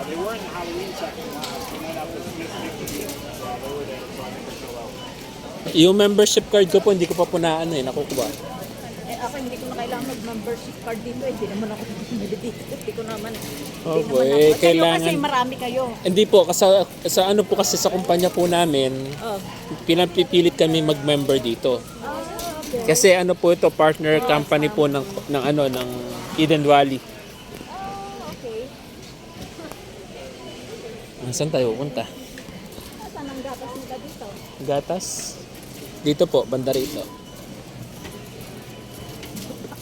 Yeah, they were in the Halloween section last, and then after Smith Mickey, yeah, they were there, so I think they're still out. Yung membership card ko po, hindi ko pa po na ano eh, nakukuha. Eh ako hindi ko na kailangan mag-membership card dito eh. Hindi naman ako bumili dito. Hindi ko naman. Oh, hindi boy, naman ako. Kayo kailangan- kasi marami kayo. Hindi po, kasi sa ano po kasi sa kumpanya po namin, Oh. pinapipilit kami mag-member dito. Ah, okay. Kasi ano po ito, partner company po ng, ng ano, ng Eden Valley. Ah, okay. Ah, Saan tayo pupunta? Saan ang gatas nila dito? Gatas? Dito po, banda rito.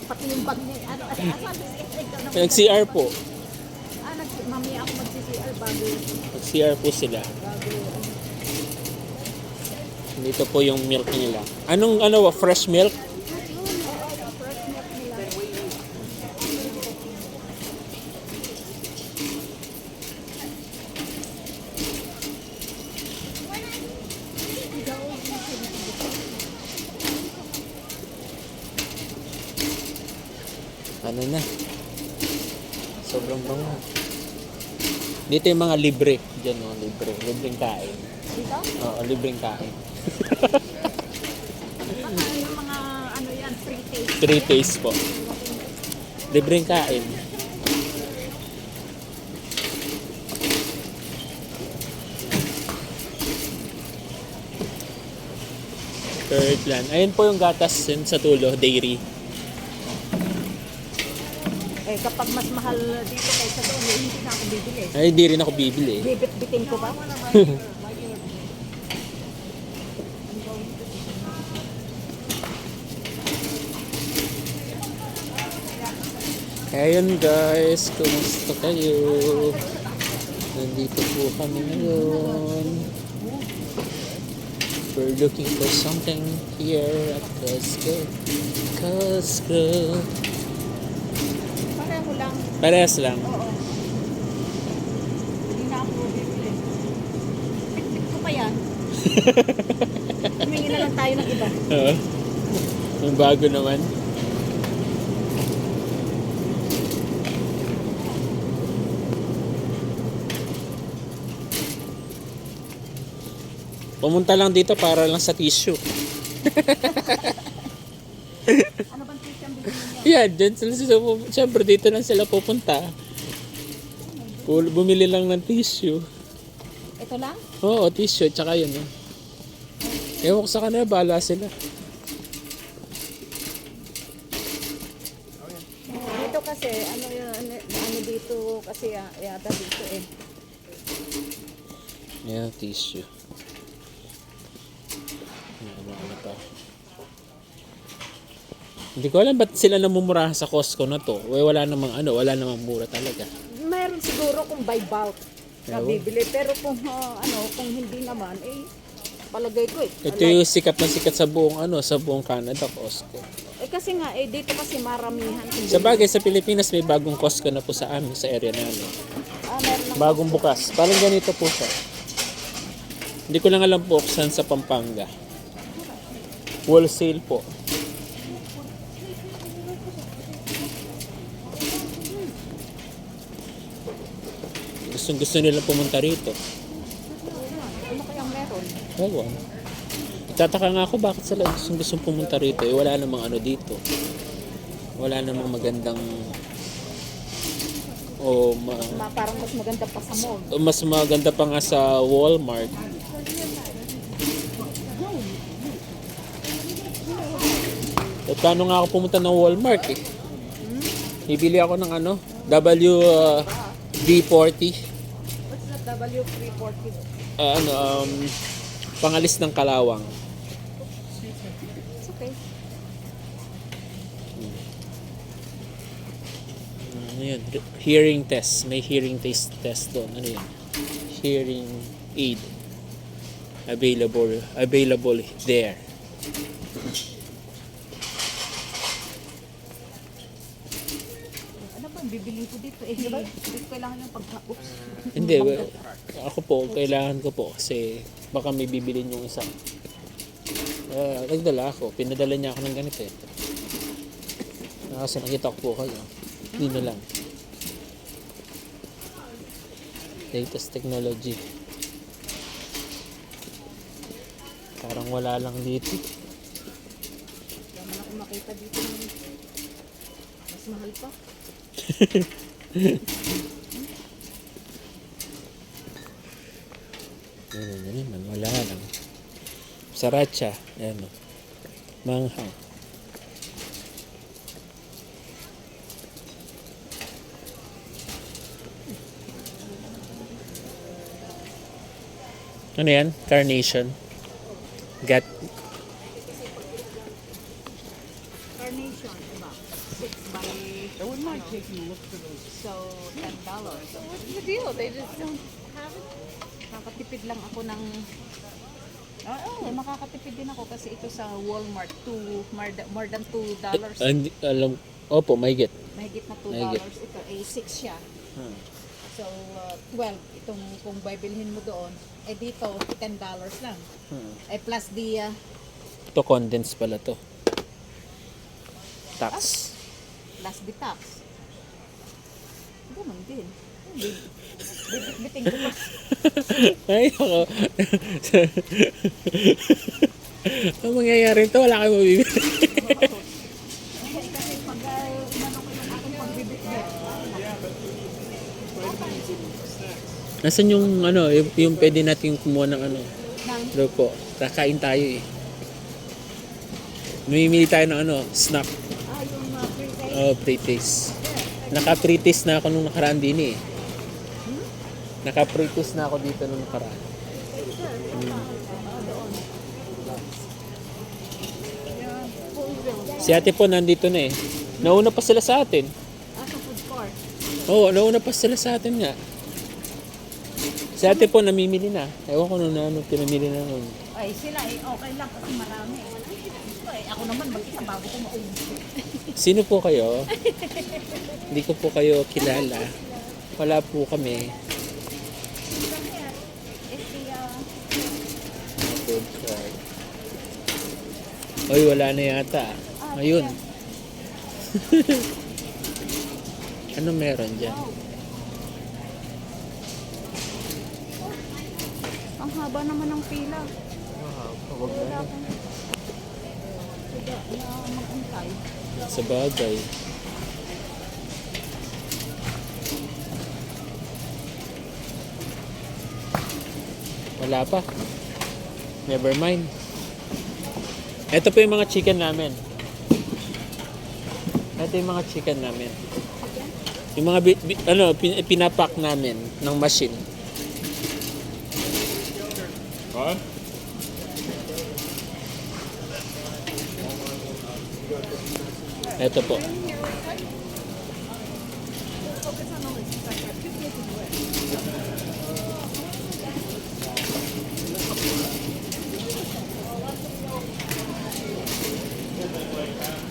Pati yung bag niya. Ano, asan? Ikaw na- Nag-CR po. Ah, nag mamaya ako mag-CCR bago. Nag-CR po sila. ano. Dito po yung milk nila. Anong ano, fresh milk? Ano na? Sobrang bango. Dito yung mga libre. Diyan o, libre. Libreng kain. Dito? Oo, libreng kain. Baka yung mga ano yan, free taste. Three days po. Libreng kain. Third plan. Ayun po yung gatas yun sa tulo, dairy. Eh, kapag mas mahal dito kaysa doon, eh, hindi na ako bibili. Ay, di rin ako bibili. Bibit-bitin ko ba? Ayun guys, kumusta kayo? Nandito po kami ngayon. We're looking for something here at Costco. Costco. Parehas lang. Oo. Hindi na ako bibili. Bitbit ko pa yan. Humingi na lang tayo ng iba. Oo. Ang bago naman. Pumunta lang dito para lang sa tissue. Ano bang tissue ang bibili niyo? Yan, dyan sila sila pu- Siyempre, dito lang sila pupunta. Bumili lang ng tissue. Ito lang? Oo, tissue, tsaka yun. Oh. Ewan ko sa kanila, bahala sila. Dito kasi, ano yun, ano, ano dito kasi ah, yata dito eh. Yan, tissue. Hindi ko alam ba't sila namumurahan sa Costco na to. Well, wala namang ano, wala namang mura talaga. Meron siguro kung by bulk na Ewan. bibili. Pero kung ah, ano, kung hindi naman, eh, palagay ko eh. Ito yung sikat na sikat sa buong ano, sa buong Canada, Costco. Eh kasi nga, eh dito kasi maramihan. Hindi. Sa bagay, sa Pilipinas may bagong Costco na po sa amin, sa area namin. Ah, meron ng Bagong bukas. Parang ganito po siya. Hindi ko lang alam po kung saan sa Pampanga. Wholesale po. Gustong gusto nila pumunta rito. ano kayang meron? Ewan. Tataka nga ako bakit sila gustong gustong pumunta rito. Eh, wala namang ano dito. Wala namang magandang o ma- Ma, parang mas maganda pa sa mall. mas maganda pa nga sa Walmart. Eh, paano nga ako pumunta ng Walmart eh? Bibili ako ng ano? WD-40. What's that W340? Ah, ano, um, pangalis ng kalawang. It's okay. Ano yun? Hearing test. May hearing test test doon. Ano yun? Hearing aid. Available available there. Ano ba, bibili ko dito eh. Di ba? Hindi ko kailangan yung pag... Oops. Hindi, well, ako po, kailangan ko po kasi baka may bibilin yung isa. Uh, nagdala ako. Pinadala niya ako ng ganito eh. Ah, Kasi nakita ko po kayo. Hindi na lang. Latest technology. Parang wala lang dito. Wala man ako makita dito mas mahal pa. Ano na naman, wala lang. Sriracha, ayan o. Manghang. Ano yan? Carnation. Gat. Carnation, diba? 6 by, I wouldn't mind taking a look for those. So $10. So, What's the deal? They just don't have it. Nakakatipid lang ako ng Oo, oh, makakatipid din ako kasi ito sa Walmart, two, more, than- more than $2. dollars. Ah, alam, opo, may get. Mahigit na $2. Mahigit. dollars. Ito, A6 siya. Hmm. So, uh, 12. Itong kung bibilhin mo doon, eh dito, $10 dollars lang. Hmm. Eh plus the, uh, Ito condense pala to. Tax. plus the tax. Ganun din. Bibit-biting ko pa. Ay, ako. Ang mangyayari ito, wala kayong mabibili. Kasi pag uh, inano ko yung aking pagbibit-bit, Nasaan yung ano, yung, yung pwede natin kumuha ng ano, nang ano po, kakain tayo eh. Mamimili tayo ng ano, snack, ah, yung uh, pre-taste. oh, pre-taste. Naka-pre-taste na ako nung nakaraan din eh. Naka-pre-taste na ako dito nung nakaraan. Si ate po nandito na eh. Nauna pa sila sa atin. Oo, nauna pa sila sa atin nga. Si ate po namimili na. Ewan ko nung ano, pinamili na nun. Ay, sila eh, okay lang kasi marami. Eh, ako naman mag-isa bago ko maubos. Sino po kayo? Hindi ko po kayo kilala. Wala po kami. Food cart. Oy, wala na yata. Ayun. ano meron dyan? ang haba naman ng pila. Wag Wala akong... Sige, na mag-antay. Sa bagay. Wala pa. Never mind. Ito po yung mga chicken namin. Ito yung mga chicken namin. Yung mga bi- bi- ano, pin- pinapack namin ng machine. What? Ito po.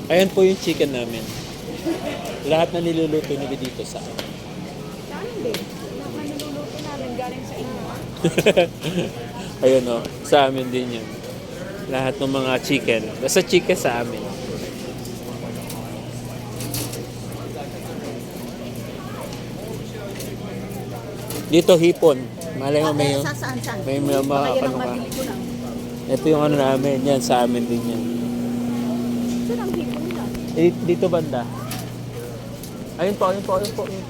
Ayan po yung chicken namin. Lahat na niluluto nila dito sa amin. Niluluto namin galing sa inyo. Ayun o, sa amin din yun. Lahat ng mga chicken. Basta chicken sa amin. Dito hipon. Malay mo may, Sa saan saan? may mga yan ano ka. Ito yung ano namin. Yan, sa amin din yan. Saan ang hipon nila? Eh, dito banda. Ayun po, ayun po, ayun po. Ayun.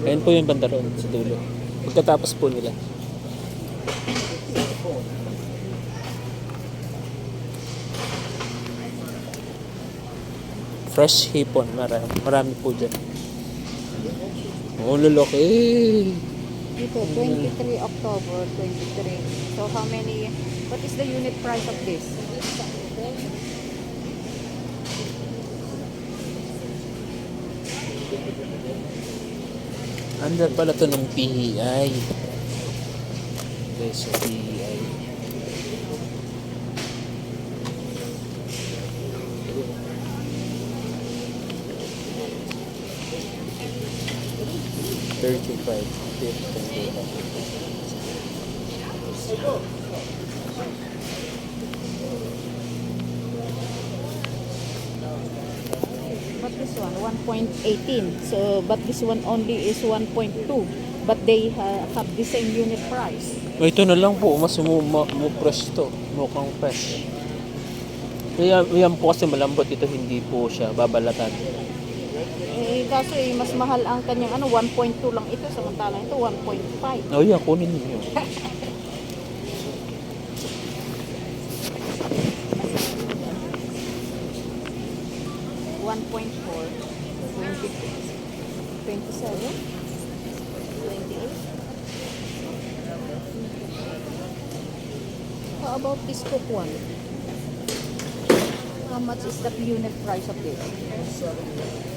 Ayun po yung banda roon sa dulo. Pagkatapos po nila. Fresh hipon, marami, marami po dyan. Oh, lulok eh. Dito, 23 October 23. So how many, what is the unit price of this? Under pala to ng PEI. Okay, so PEI. Thirty-five. Fifty. this one, 1.18. So, but this one only is 1.2. But they ha- have the same unit price. O, ito na lang po, mas mu, mu, mu fresh to. Mukhang fresh. Kaya yan po kasi malambot ito, hindi po siya babalatan. Eh, kaso eh, mas mahal ang kanyang ano, 1.2 lang ito. Samantalang ito, 1.5. O yan, kunin niyo. One point four, twenty, twenty-seven, twenty-eight. How about this cook one? How much is the unit price of this?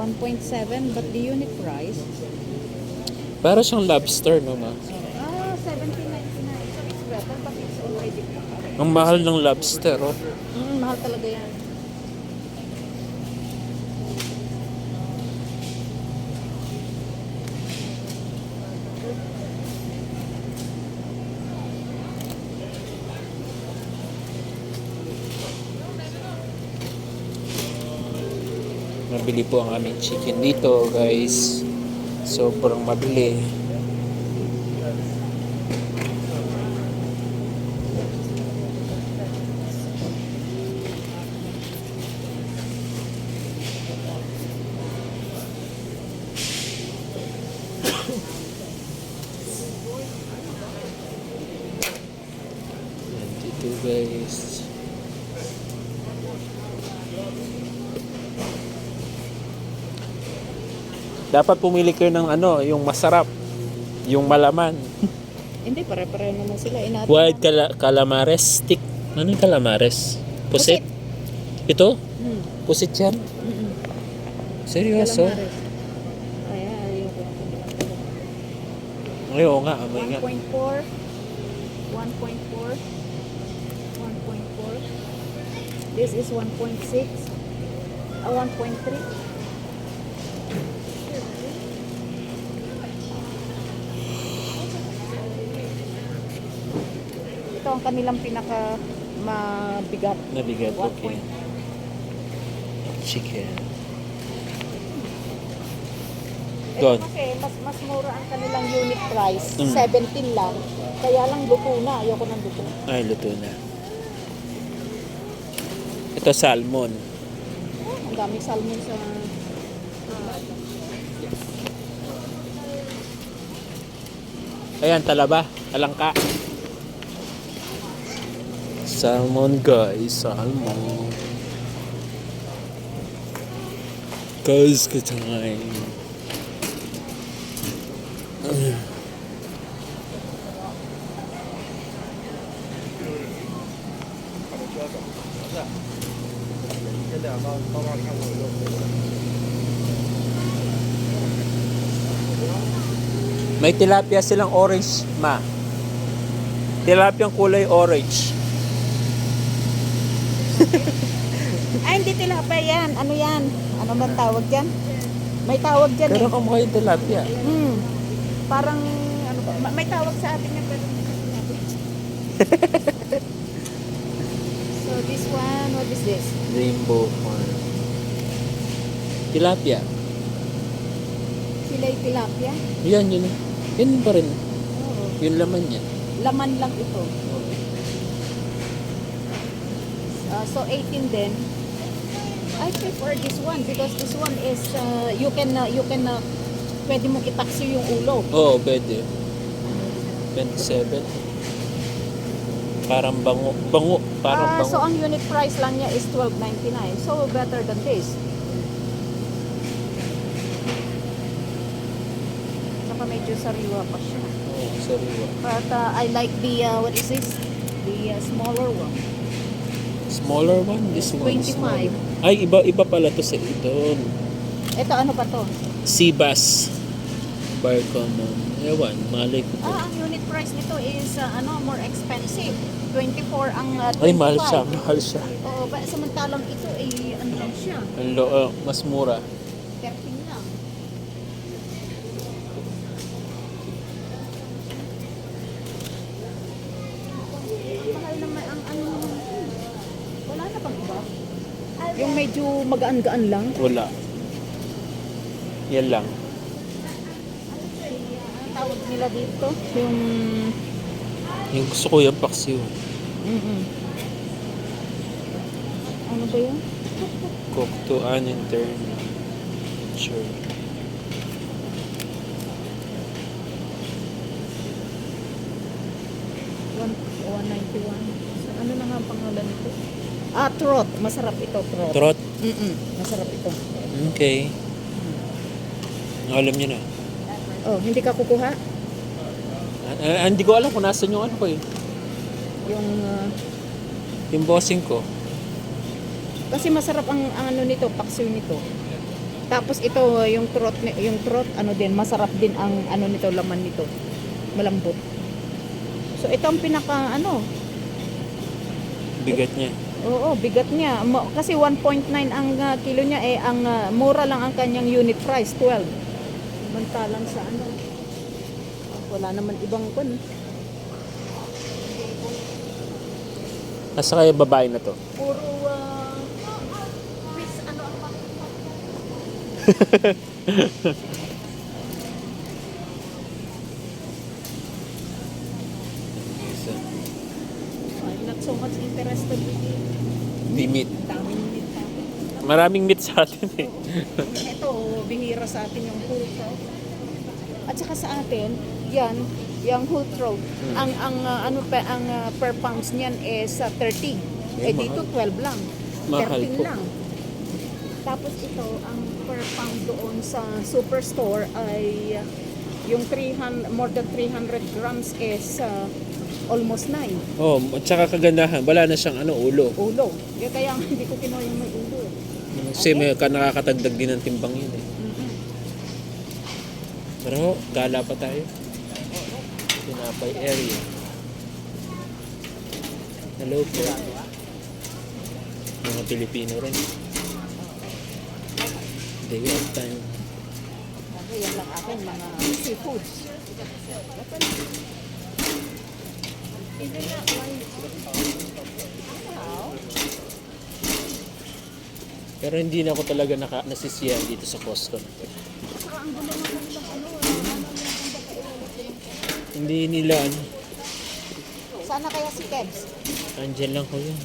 1.7, but the unit price? Para siyang lobster, no ma? Ah, 17.99. So it's better, but it's already Ang mahal ng lobster, oh. Mm, mahal talaga yan. Mabili po ang aming chicken dito, guys. Sobrang mabili. Dito, guys. Dapat pumili kayo ng ano, yung masarap. Yung malaman. Hindi, pare-pare naman sila. Inatin Wild cala- calamares stick. Ano yung calamares? Pusit? Ito? Hmm. Pusit yan? Mm-mm. Seryoso? Calamares. Ayan, ayoko. Ngayon nga, amay nga. 1.4 1.4 1.4 This is 1.6 ah, 1.3 Ito ang kanilang pinaka mabigat. Nabigat, One okay. point. Chicken. Ito Good. kasi mas mas mura ang kanilang unit price. Mm. 17 lang. Kaya lang luto na. Ayoko ng luto. Ay, luto na. Ito salmon. Ang daming salmon sa... Ayan, talaba. Talangka. Salmon, guys. Salmon. Guys, good time. May tilapia silang orange, ma. Tilapia kulay orange. Ay, hindi tilapia yan. Ano yan? Ano man tawag yan? May tawag dyan Pero eh. kamukha yung tilapia. Hmm. Parang, ano ba? ma- May tawag sa atin yan. Pero hindi ko sinabi. so, this one, what is this? Rainbow farm. Tilapia. Silay tilapia? Yan, yun. Yun pa rin. Oo. Yung laman niya. Laman lang ito. Uh, so, 18 din. I prefer this one because this one is, uh, you can, uh, you can, uh, pwede mo itaksi yung ulo. Oo, pwede. 27. Parang bango. Bango. Parang Ah, bango. so ang unit price lang niya is 12.99. So better than this. Saka medyo sariwa pa siya. Oo, sariwa. But uh, I like the uh, what is this? The uh, smaller one. Smaller one? This one. 25. smaller. Ay, iba iba pala to sa ito. Ito ano pa to? Sea bass. Bar common. Ewan, malay ko to. Ah, ang unit price nito is uh, ano more expensive. 24 ang uh, 25. Ay, mahal siya. Mahal siya. Oo, ba, samantalang ito ay ano lang siya. Ang lo, ah, mas mura. 13 lang. Mahal naman ang ano. Wala na bang iba? Yung medyo magaan-gaan lang. Wala. Yan lang. Ang tawag nila dito? Yung... Yung gusto ko yung paksiw. Mm-mm. Ano ba yun? Cook to onion turn. Sure. One, 191. So, ano na nga ang pangalan nito? Ah, trot. Masarap ito, trot. Trot. Mm-mm. Masarap ito. Okay. Alam niyo na. Oh, hindi ka kukuha? Ah, hindi ko alam kung nasan yung ano ko eh. Yung... ah, Yung bossing ko. kasi masarap ang, ang ano nito, paksiw nito. Tapos ito, yung trot, yung trot, ano din, masarap din ang ano nito, laman nito. Malambot. So, ito ang pinaka, ano, Bigat niya. Oo, bigat niya. Kasi 1.9 ang ah, kilo niya eh ang ah, mura lang ang kanyang unit price, 12. Samantalang sa ano. Wala naman ibang kun. Asa kaya babae na to? Puro uh, ano ang pa- I'm not so much interested with it. Di meat. Daming meat tayo. Maraming meat sa atin eh. Ito, bihira sa atin yung whole throat. At saka sa atin, yan, yung whole throat. Ang ang uh, ano pa ang uh, per pounds niyan is uh, 30. Eh, Eh dito 12 lang. Mahal 13 po. lang. Tapos ito, ang per pound doon sa superstore ay uh, yung 300 more than 300 grams is uh, almost 9 Oh, at saka kagandahan, wala na siyang ano, ulo. ulo. Kaya kaya hindi ko kinuha yung may ulo. Kasi may ka nakakatagdag din ng timbang yun eh. Pero gala pa tayo. Tinapay area. Hello po. Mga Pilipino rin. Day of time. Yan lang akin, mga seafoods. Pero hindi na ako talaga naka, nasisiyahan dito sa Costco. Hindi nila ano. Sana kaya si Kebs? Andyan lang ko yun.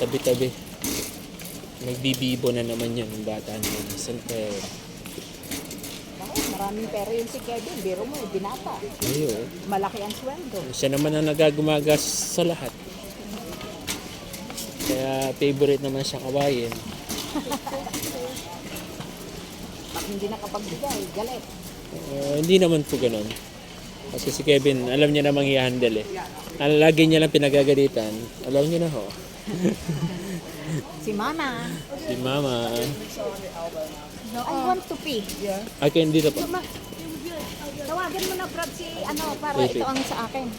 Tabi-tabi. Nagbibibo na naman yan yung bata naman. San pero? Bakit? Maraming pera yun si Kevin. Biro mo, binata. Ayo. Malaki ang sweldo. Siya naman ang nagagumagas sa lahat. Kaya favorite naman siya kawain. Pag hindi nakapagbigay, galit. Uh, hindi naman po ganun. Kasi si Kevin, alam niya namang i-handle eh. Ang lagi niya lang pinagagalitan. Alam niyo na ho. Si Mama. Si Mama. I want to pee. Akin dito po. Tawagan mo na Brad si ano para ito ang sa akin.